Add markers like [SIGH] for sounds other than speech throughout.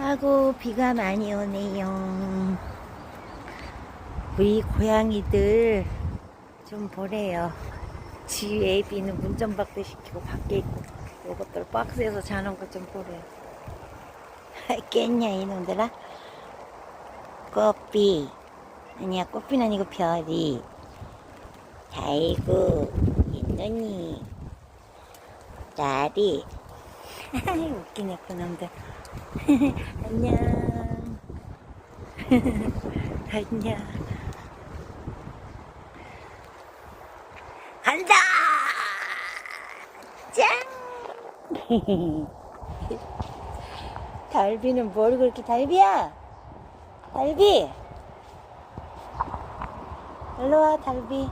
아고 비가 많이 오네요. 우리 고양이들 좀 보래요. 지휘 애비는 문전박대 시키고 밖에 있고 요것들 박스에서 자는 것 좀 보래요. [LAUGHS] 깼냐 이놈들아? 꽃비 아니야 꽃비는 아니고 별이 아이고 있느니 나리 [LAUGHS] 웃기네 그놈들 안녕. 안녕 [LAUGHS] 간다! 짱 [LAUGHS] 달비는 뭘 그렇게 달비야? 달비! 일로 와 달비.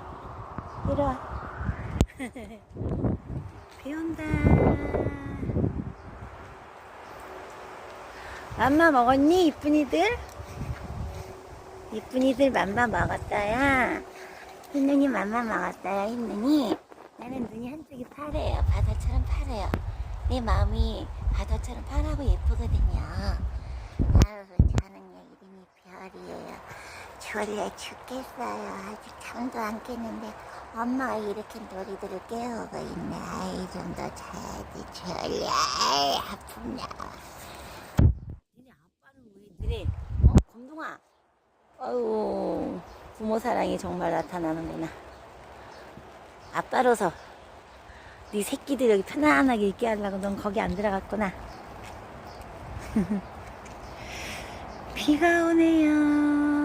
이리 와. [LAUGHS] 비 온다 맘마 먹었니 이쁜이들? 이쁜이들 맘마 먹었어요 힘눈이 맘마 먹었어요 힘눈이. 나는 눈이 한쪽이 파래요. 바다처럼 파래요. 내 마음이 바다처럼 파랗고 예쁘거든요. 아유 저는 이름이 별이에요. 졸려 죽겠어요. 아직 잠도 안 깼는데 엄마가 이렇게 놀이들을 깨우고 있네. 아이 좀 더 자야지. 졸려 아이 니네 아빠는 왜 니네 어 검둥아 아유 부모 사랑이 정말 나타나는구나. 아빠로서 네 새끼들 여기 편안하게 있게 하려고 넌 거기 안 들어갔구나. [LAUGHS] 비가 오네요.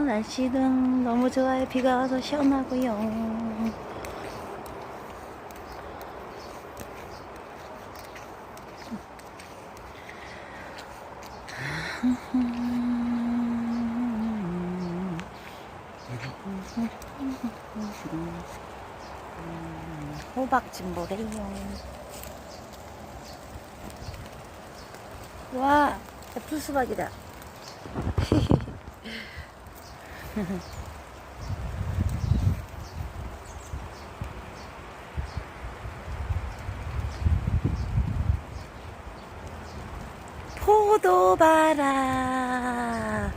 날씨도 너무 좋아요. 비가 와서 시원하고요 호박즙 모래요. 와, 애플 수박이다. [LAUGHS] 포도 봐라.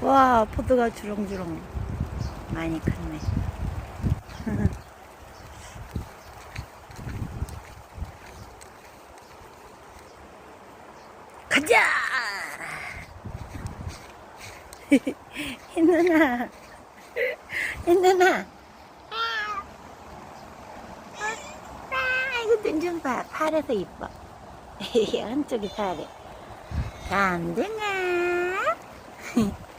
와, 포도가 주렁주렁 많이 컸네. [LAUGHS] 가자! 흰누나, 흰누나. 아이고, 눈 좀 봐. 파래서 이뻐. [LAUGHS] 한쪽이 파래. 감둥아. [LAUGHS]